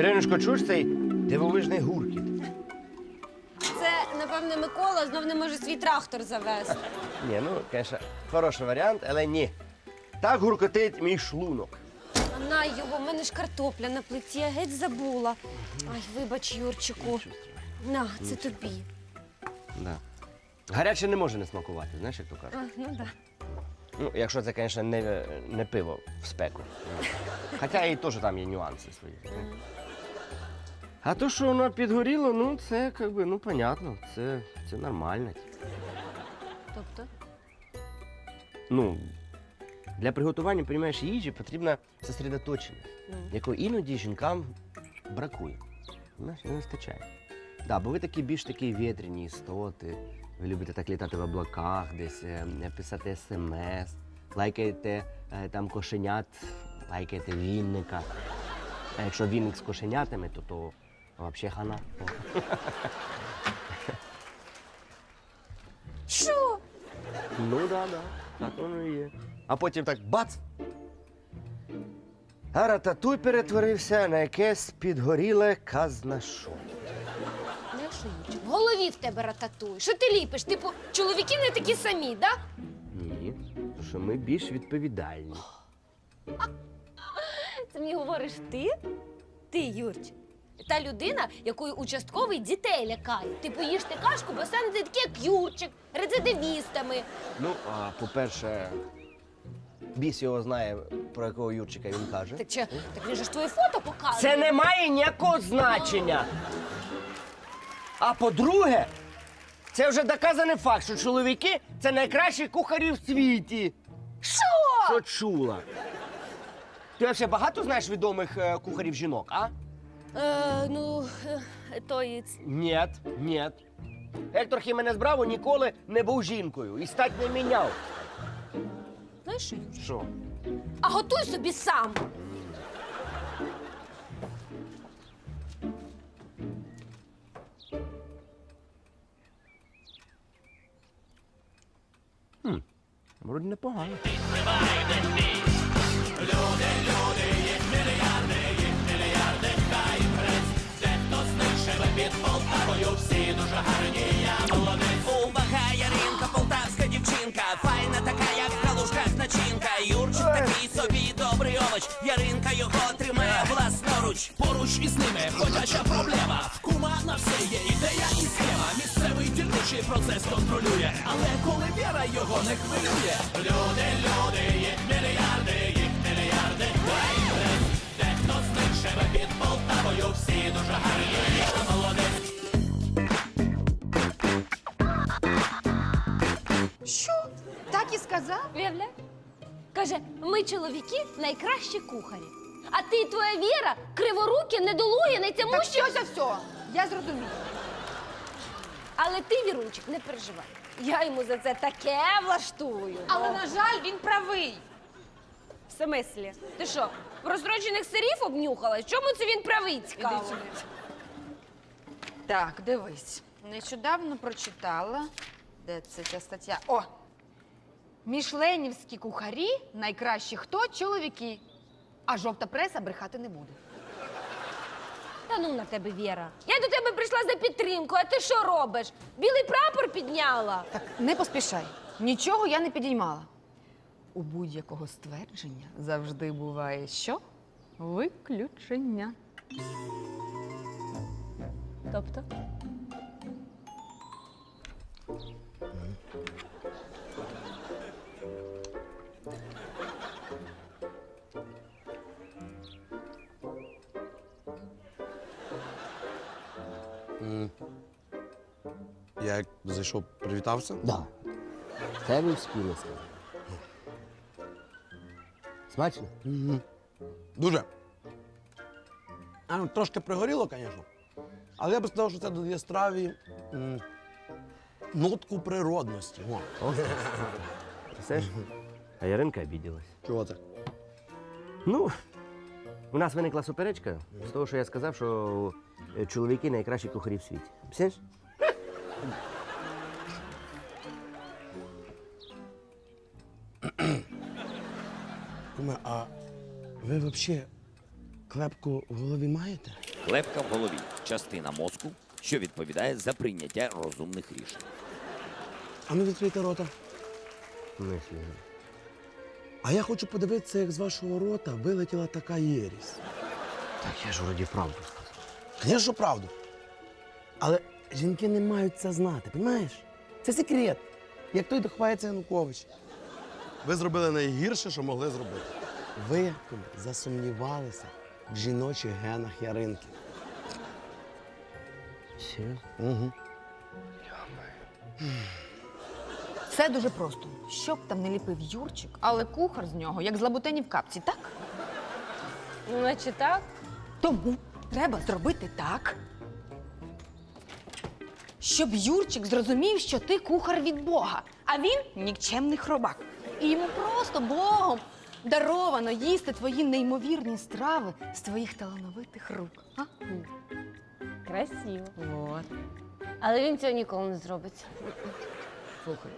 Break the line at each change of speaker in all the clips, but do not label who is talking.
Іриночко, чуєш цей дивовижний гуркіт?
Це, напевне, Микола знов не може свій трактор завести.
Ні, ну, звісно, хороший варіант, але ні. Так гуркотить мій шлунок.
А на його, в мене ж картопля на плиті, я геть забула. Ай, вибач, Юрчику. На, це тобі.
Да. Гаряче не може не смакувати, знаєш, як то кажуть.
А, ну да.
Ну, якщо це, звісно, не, не пиво в спеку. Хоча і теж там є нюанси свої. А то, що воно підгоріло, ну це як би, ну, понятно, це, це нормально.
Тобто?
Ну, для приготування, розумієш, їжі потрібна сосредоточеність, якої іноді жінкам бракує. Знаєш, не вистачає. Да, бо ви такі більш такі вітряні істоти. Ви любите так літати в облаках, десь е, писати смс, лайкаєте е, там кошенят, лайкаєте вінника. А якщо вінник з кошенятами, то то взагалі хана.
Що?
Ну да, да, так воно і є. А потім так бац. А рататуй перетворився на якесь підгоріле казнашо.
Знаєш, що, Юрчик, в голові в тебе рататуй. Що ти ліпиш? Типу, чоловіки не такі самі, да?
Ні, тому що ми більш відповідальні.
Це мені говориш ти? Ти, Юрчик. Та людина, якою участковий дітей лякає. Типу, їжте кашку, бо станете такі, як Юрчик, рецидивістами.
Ну, а по-перше, біс його знає, про якого Юрчика він каже.
Так чи, так він же ж твоє фото показує.
Це не має ніякого значення. А по-друге, це вже доказаний факт, що чоловіки це найкращі кухарі в світі.
Що?
Що чула? Ти взагалі багато знаєш відомих е, кухарів жінок, а?
Е, ну, е, то і... ц-
Ні, ні. Гектор Хіменес Браво ніколи не був жінкою і стать не міняв.
Знаєш що? А готуй собі сам.
Вроді непогано.
Увага, Яринка, полтавська дівчинка, файна така, як в калушках начинка. Юрчик такий собі добрий овоч. Яринка його тримає власноруч.
Поруч із ними ходяча проблема. Кума на все є ідея і схема. Місцевий дільничий процес контролює. Але коли віра його не хвилює. Люди, люди, їх мільярди, їх мільярди. Дехто з них живе під Полтавою. Всі дуже гарні,
сказав?
Уявляй? Каже, ми чоловіки найкращі кухарі. А ти і твоя віра криворукі, недолугі,
Так
нетямущі.
все, все, все. Я зрозуміла.
Але ти, Вірунчик, не переживай. Я йому за це таке влаштую.
Але, на жаль, він правий.
В смислі? Ти що, розроджених сирів обнюхалась? Чому це він правий цікаво?
Так, дивись. Нещодавно прочитала. Де це ця стаття? О! Мішленівські кухарі найкращі хто? Чоловіки. А жовта преса брехати не буде.
Та ну на тебе, Віра. Я до тебе прийшла за підтримку, а ти що робиш? Білий прапор підняла.
Так, не поспішай. Нічого я не підіймала. У будь-якого ствердження завжди буває що? Виключення.
Тобто?
Я як зайшов, привітався.
Да. Це ви вспіли сказати. Смачно?
Дуже. А, ну, трошки пригоріло, звісно. Але я би сказав, що це додає страві м, нотку природності. О,
ж? А Яринка обіділась.
чого це?
Ну, у нас виникла суперечка з того, що я сказав, що е, чоловіки найкращі кухарі в світі. Псеш?
Куме, а ви взагалі клепку в голові маєте?
Клепка в голові частина мозку, що відповідає за прийняття розумних рішень.
А ну відкрийте рота.
Мислі.
А я хочу подивитися, як з вашого рота вилетіла така єрість.
Так я ж вроді правду сказав.
Звісно, правду. Але жінки не мають це знати, розумієш? Це секрет. Як той доховається Янукович. Ви зробили найгірше, що могли зробити. Ви засумнівалися в жіночих генах Яринки.
Серйозно?
Угу.
Все дуже просто. Що б там не ліпив Юрчик, але кухар з нього, як з лабутені в капці, так?
Ну, наче так.
Тому треба зробити так, щоб Юрчик зрозумів, що ти кухар від Бога, а він нікчемний хробак. І йому просто Богом даровано їсти твої неймовірні страви з твоїх талановитих рук. А?
Красиво.
От.
Але він цього ніколи не зробить.
Слухай.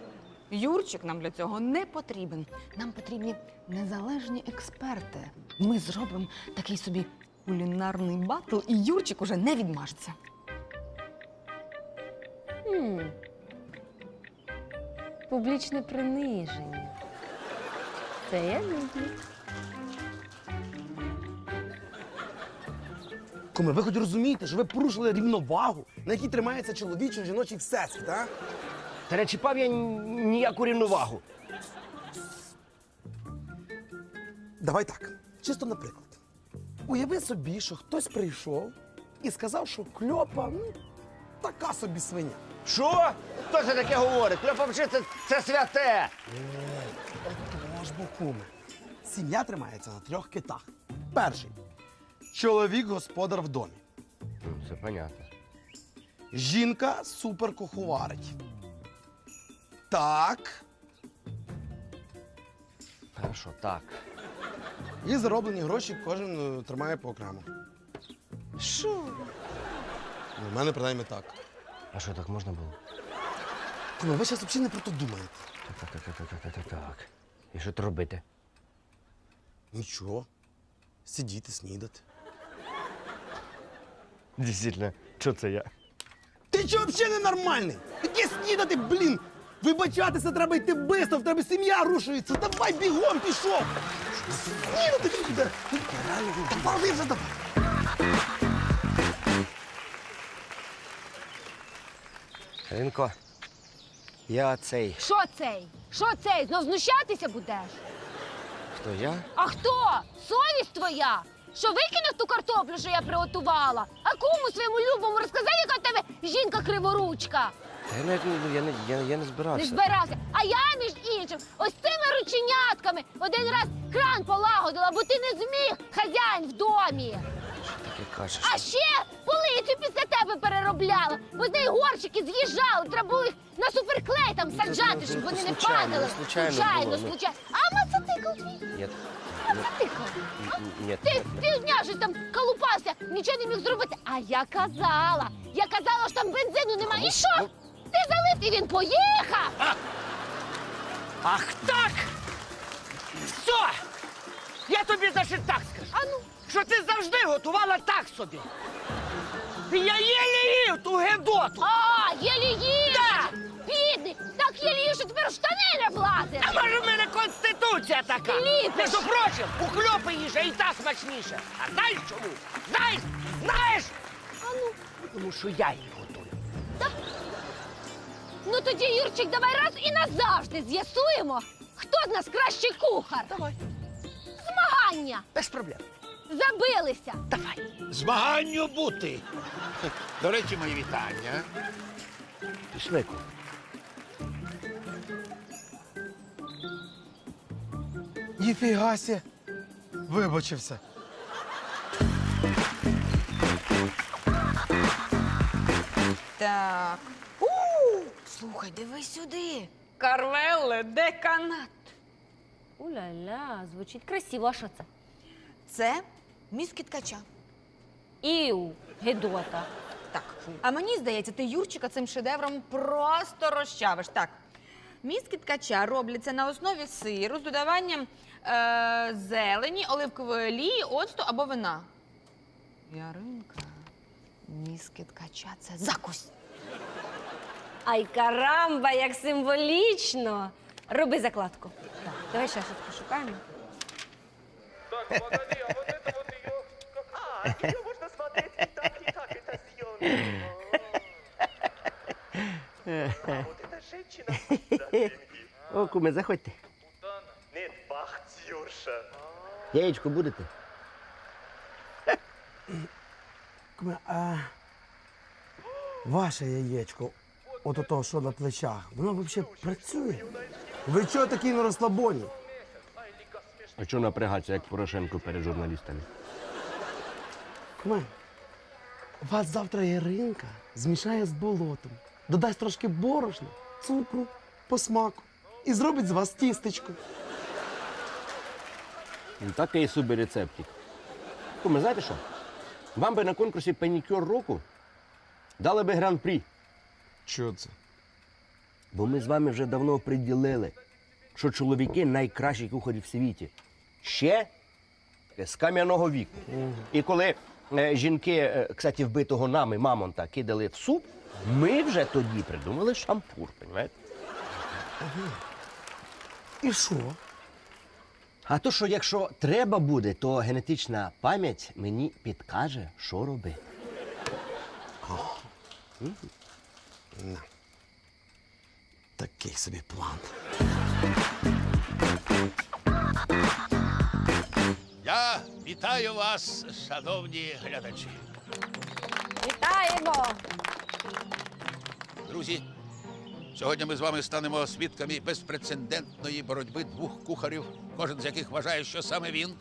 Юрчик нам для цього не потрібен. Нам потрібні незалежні експерти. Ми зробимо такий собі кулінарний батл, і Юрчик уже не відмажеться.
Хм. Публічне приниження. Це я люблю.
Куме, ви хоч розумієте, що ви порушили рівновагу, на якій тримається чоловічий жіночий всесвіт, а?
Та не чіпав я ні- ніяку рівновагу.
Давай так, чисто наприклад. Уяви собі, що хтось прийшов і сказав, що кльопа ну, така собі свиня.
Що? Хто це таке говорить? Кльопа вчи, це, це святе.
Тож бо куме. Сім'я тримається на трьох китах. Перший чоловік господар в домі.
Це понятно.
Жінка суперкуховарить. Так.
Хорошо, так.
І зароблені гроші кожен е, тримає по окремо.
Що?
Ну, У мене принаймні так.
А що, так можна було?
Куме, ви зараз взагалі не про то думаєте.
Так, так, так, так, так, так, так, так. І що тут робити?
Нічого. Сидіти, снідати.
Дійсно, що це я?
Ти чого взагалі ненормальний? Яке снідати, блін? Вибачатися треба йти бистро, в тебе сім'я рушується. Давай бігом пішов. Снідати буде. Пали вже давай.
Ринко, я цей.
Що цей? Що цей? Знов знущатися будеш?
Хто я?
А хто? Совість твоя? Що викинув ту картоплю, що я приготувала? А кому своєму любому розказав, яка в тебе жінка криворучка?
Та я, навіть, ну, я, не, я, я не
Не
збирався.
збирався. А я, між іншим, ось цими рученятками один раз кран полагодила, бо ти не зміг хазяїн в домі.
Таке кажеш.
А ще полицю після тебе переробляла, бо з неї горщики з'їжджали, треба було їх на суперклей там саджати, щоб вони не
Случайно,
падали.
случайно
случайно,
було, ну.
случайно. А мотоцикл твій?
Ні.
Мотоцикл.
Ні.
Ти півдня щось там колупався, нічого не міг зробити. А я казала, я казала, що там бензину немає. І що? Ти залив і він поїхав.
Ах так! Все! Я тобі значить так скажу,
А ну,
що ти завжди готувала так собі. І я єлі їв ту гедоту.
а, єлі їж. Бідний, так єлі їж, що тепер штани не влазить.
А може в мене конституція така?
Ліпиш.
Між прочим, у хльопи їжа і та смачніша. А знаєш чому? Знаєш? Знаєш?
А ну,
Тому що я її готую.
Ну тоді, Юрчик, давай раз і назавжди з'ясуємо, хто з нас кращий кухар.
Давай.
Змагання.
Без проблем.
Забилися.
Давай.
Змаганню бути. До речі, мої вітання.
Пішли. Ку.
Ніфігася. Вибачився.
Так. У, слухай, дивись сюди. Карвелле деканат.
Уля-ля, звучить красиво. А що це?
Це мізки ткача.
Іу, гедота.
Так. А мені здається, ти Юрчика цим шедевром просто розчавиш. Так. Мізки ткача робляться на основі сиру з додаванням е- зелені, оливкової олії, оцту або вина. Яринка. Мізки ткача це закусь.
Ай, карамба, як символічно. Роби закладку. Давай ще щось пошукаємо.
О, куме, заходьте. Яєчко будете?
Куме, а ваше яєчко, от ото, що на плечах, воно взагалі працює? Ви чого такі на розслабоні?
А чого напрягатися, як Порошенко перед журналістами?
Куме, вас завтра Яринка змішає з болотом, додасть трошки борошна, цукру, по смаку і зробить з вас тістечко.
Ну, Такий собі рецептик. Куме, знаєте що? Вам би на конкурсі панікюр року дали би гран-прі.
Що це?
Бо ми з вами вже давно приділили, що чоловіки найкращі кухарі в світі. Ще з кам'яного віку. І коли е, жінки, е, кстати, вбитого нами мамонта кидали в суп, ми вже тоді придумали шампур, розумієте?
І що?
А то, що якщо треба буде, то генетична пам'ять мені підкаже, що робити.
Такий собі план.
Я вітаю вас, шановні глядачі.
Вітаємо!
Друзі, сьогодні ми з вами станемо свідками безпрецедентної боротьби двох кухарів, кожен з яких вважає, що саме він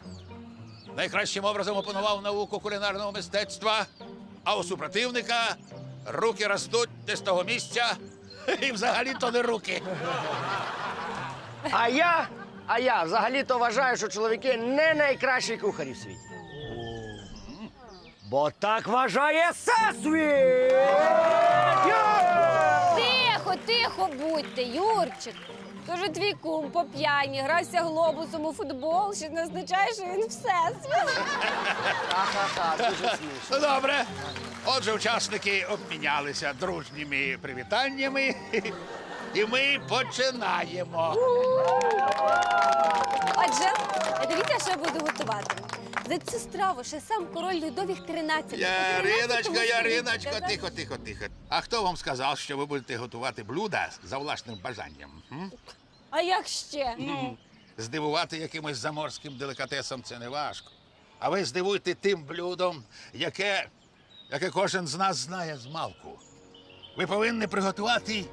найкращим образом опанував науку кулінарного мистецтва, а у супротивника руки ростуть не з того місця, і взагалі то не руки.
А я, а я взагалі-то вважаю, що чоловіки не найкращі кухарі в світі. Бо так вважає всесвіт!
Тихо, тихо будьте, Юрчик. Тож твій кум по п'яні грався глобусом у футбол, ще не означає, що він всесвіт.
Ха-ха-ха, дуже смішно.
Ну, добре. Отже, учасники обмінялися дружніми привітаннями, і ми починаємо.
Отже, дивіться, що я буду готувати. Страву ще сам король Людовік 13.
Яриночко, Яриночко, тихо, тихо, тихо. А хто вам сказав, що ви будете готувати блюда за власним бажанням? м?
А як ще?
Ну, здивувати якимось заморським делікатесом це не важко. А ви здивуйте тим блюдом, яке, яке кожен з нас знає з малку. Ви повинні приготувати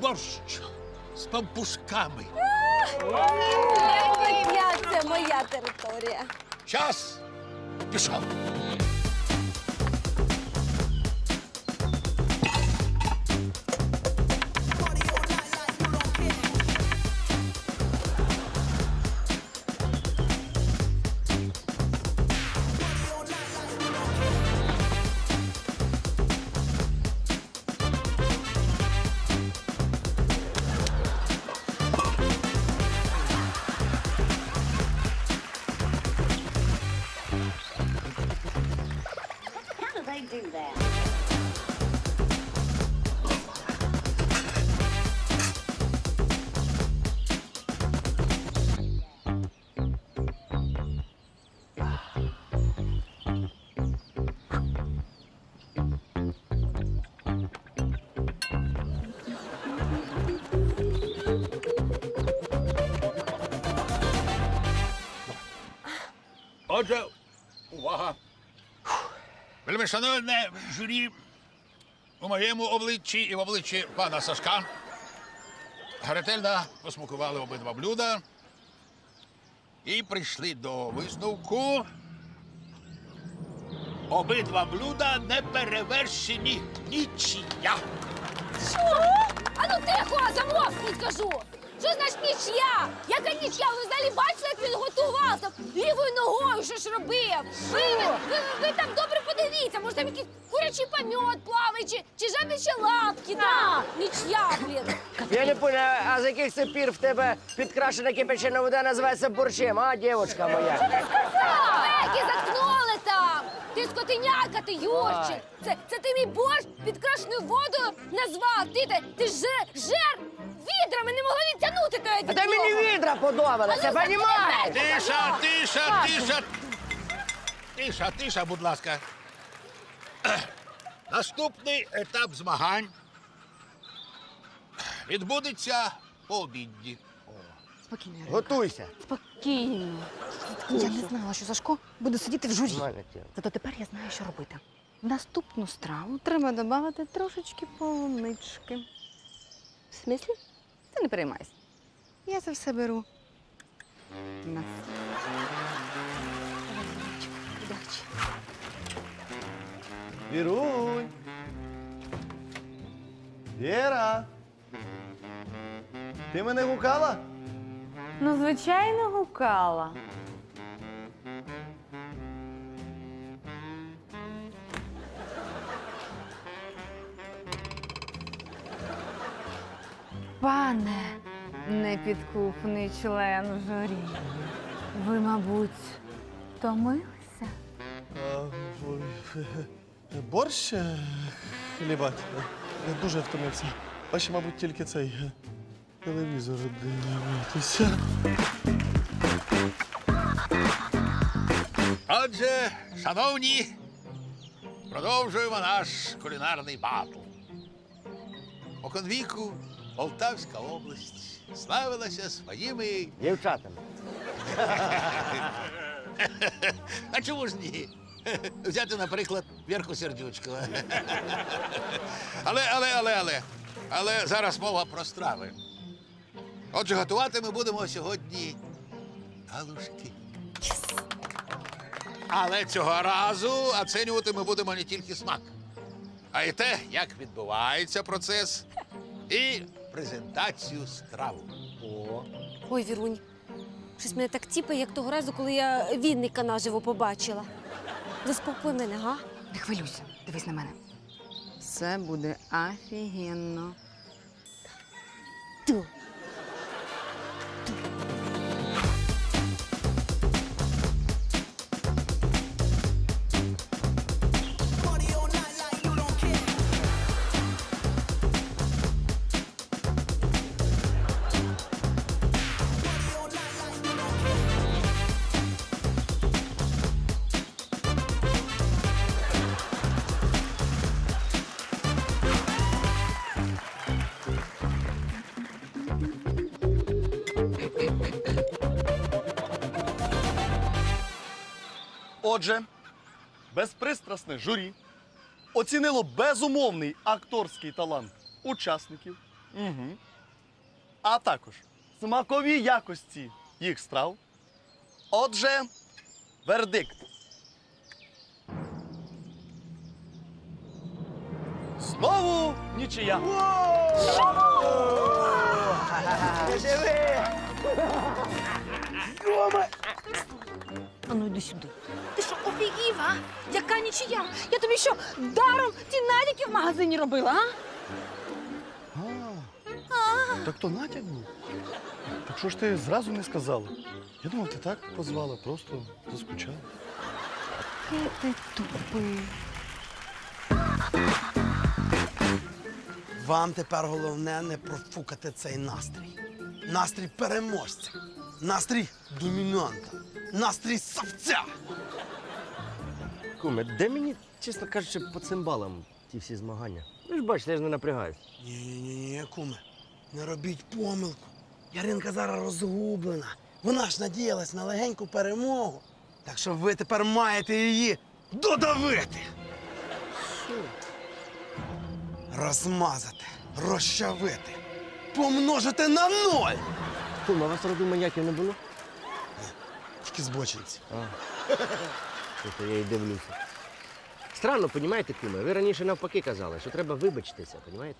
борщ з пампушками.
Це моя територія.
Час пішов. Отже, увага. Вельми шановне журі, у моєму обличчі і в обличчі пана Сашка ретельно посмакували обидва блюда і прийшли до висновку. Обидва блюда не перевершені нічия.
Що? А ну тихо, замовкніть, кажу. Що значить нічия? Яка нічия? Ви взагалі бачили, як він готував? Там лівою ногою що ж робив? Ви, ви, ви, ви там добре подивіться, може там якийсь курячий помет плаває, чи, чи жабічі лапки, да? Нічия, блін.
Я не понял, а з яких це пір в тебе підкрашена кипячена вода називається борщем, а, дівчинка моя?
Беки, заткнули там! Ти скотиняка, ти Юрчик! Це, це ти мій борщ під крашеною водою назвав! Ти, ти, ти жер, жер! Відрами не могла відтягнути тебе
А де мені відра подобалося, понімаєш?
Тиша, тиша, тиша. Тиша, тиша, будь ласка. Наступний етап змагань відбудеться по обідді.
Спокійно, Яринка.
Готуйся.
Спокійно. Я не знала, що Сашко буде сидіти в журі. Зато тепер я знаю, що робити. В наступну страву треба додати трошечки полунички. В смислі? Ти не переймайся. Я це все беру. На удачі.
Віруй! Віра! Ти мене гукала?
Ну, звичайно, гукала. Пане непідкупний член журі, ви, мабуть, втомилися?
Борщ е. Я дуже втомився. А ще, мабуть, тільки цей е, телевізор дивитися.
Отже, шановні, продовжуємо наш кулінарний батл. Оконвіку Полтавська область славилася своїми.
Дівчатами.
А чому ж ні? Взяти, наприклад, Вірку Сердючку. Але, але, але, але. Але зараз мова про страви. Отже, готувати ми будемо сьогодні галушки. Але цього разу оцінювати ми будемо не тільки смак, а й те, як відбувається процес і презентацію страв.
Ой, Вірунь, щось мене так тіпає, як того разу, коли я вінника наживо побачила. Заспокой мене, га?
Не хвилюйся, дивись на мене. Все буде офігенно.
Отже, безпристрасне журі оцінило безумовний акторський талант учасників, угу. а також смакові якості їх страв. Отже, вердикт. Знову нічия.
А ну йди сюди. Ти що, офігів, а? Яка нічия? Я тобі що, даром ті надіки в магазині робила, а?
Так то натяк був. Так що ж ти зразу не сказала? Я думав, ти так позвала, просто заскучала.
Ти тупий.
Вам тепер головне не профукати цей настрій. Настрій переможця, настрій домінанта, настрій савця.
Куме, де мені, чесно кажучи, по цимбалам ті всі змагання? Ви ж бачите, я ж не напрягаюсь.
Ні-ні-ні, куме, не робіть помилку. Яринка зараз розгублена. Вона ж надіялась на легеньку перемогу. Так що ви тепер маєте її додавити. Розмазати, розчавити, помножити на ноль.
Куме, а вас роду маньяків не було?
Тільки збочинці.
Тобто я й дивлюся. Странно, понімаєте, куме? Ви раніше навпаки казали, що треба вибачитися, понімаєте?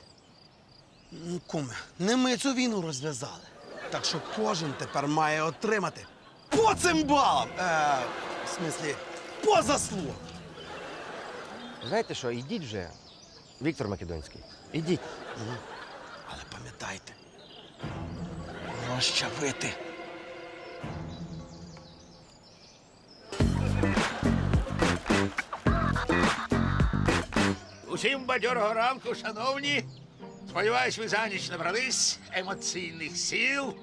Ну, куме, не ми цю війну розв'язали. Так що кожен тепер має отримати по цим балам. Е, в смислі, по заслугам.
Знаєте що, ідіть вже, Віктор Македонський. Ідіть.
Але пам'ятайте, розчавити.
Усім бадьорого ранку, шановні. Сподіваюсь, ви за ніч набрались емоційних сіл.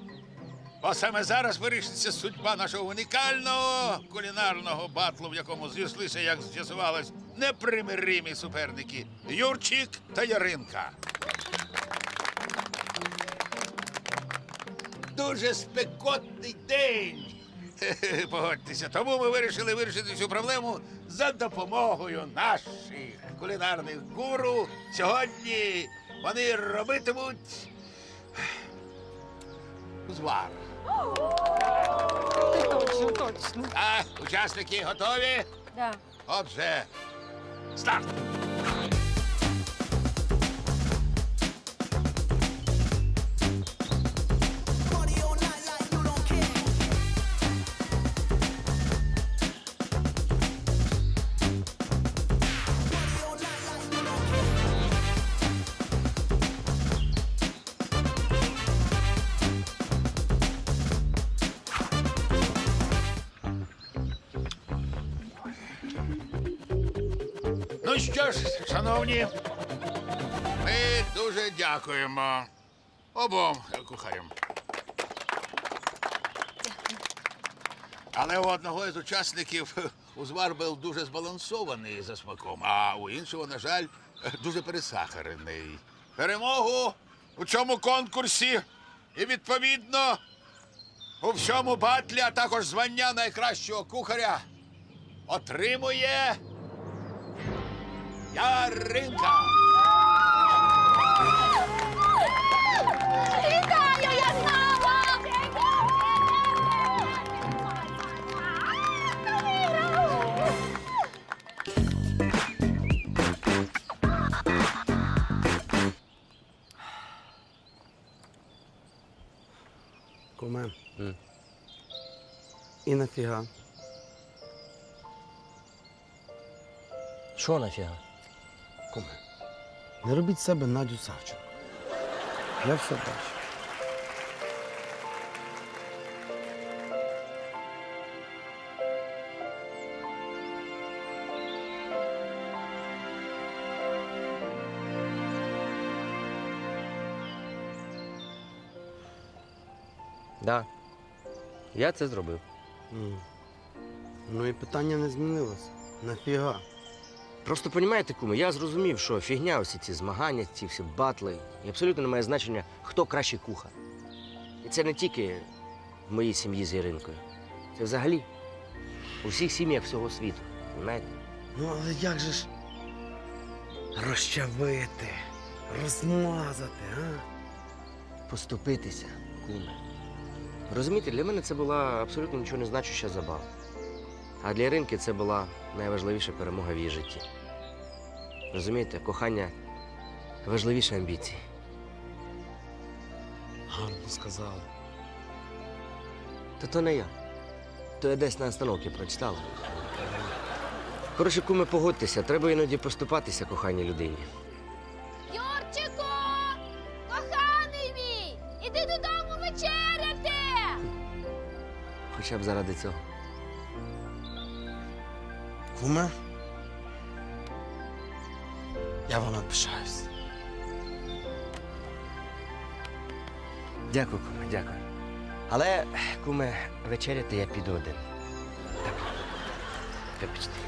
Бо саме зараз вирішиться судьба нашого унікального кулінарного батлу, в якому з'яслися, як з'ясувалось, непримиримі суперники Юрчик та Яринка. Дуже спекотний день. Погодьтеся, тому ми вирішили вирішити цю проблему за допомогою наших кулінарних гуру. Сьогодні вони робитимуть звар.
Точно, точно.
А, учасники готові?
Да.
Отже, старт! Що ж, шановні, ми дуже дякуємо обом кухарям. Але у одного із учасників узвар був дуже збалансований за смаком, а у іншого, на жаль, дуже пересахарений. Перемогу у цьому конкурсі і відповідно у всьому батлі, а також звання найкращого кухаря отримує Яринка.
Вітаю, я знову!
Куме. І нафіга?
Що нафіга?
Куме. Не робіть себе Надю Савченко. Я все бачу.
Да. Я це зробив.
М. Ну і питання не змінилося. Нафіга?
Просто понімаєте, куми, я зрозумів, що фігня усі ці змагання, ці всі батли. І абсолютно не має значення, хто кращий кухар. І це не тільки в моїй сім'ї з Іринкою. Це взагалі у всіх сім'ях всього світу. Знаєте?
Ну, але як же ж розчавити, розмазати, а?
Поступитися, куме. Розумієте, для мене це була абсолютно нічого не значуща забава. А для Іринки це була найважливіша перемога в її житті. Розумієте, кохання важливіше амбіцій.
Гарно сказали.
Та то не я. То я десь на остановці прочитала. Коротше, куме, погодьтеся, треба іноді поступатися коханій людині.
Юрчику! Коханий мій! Іди додому вечеряти!
Хоча б заради цього.
Куме? Я вами пишаюсь.
Дякую, куме, дякую. Але, куме, вечеряти я піду один. Так. Вибачте.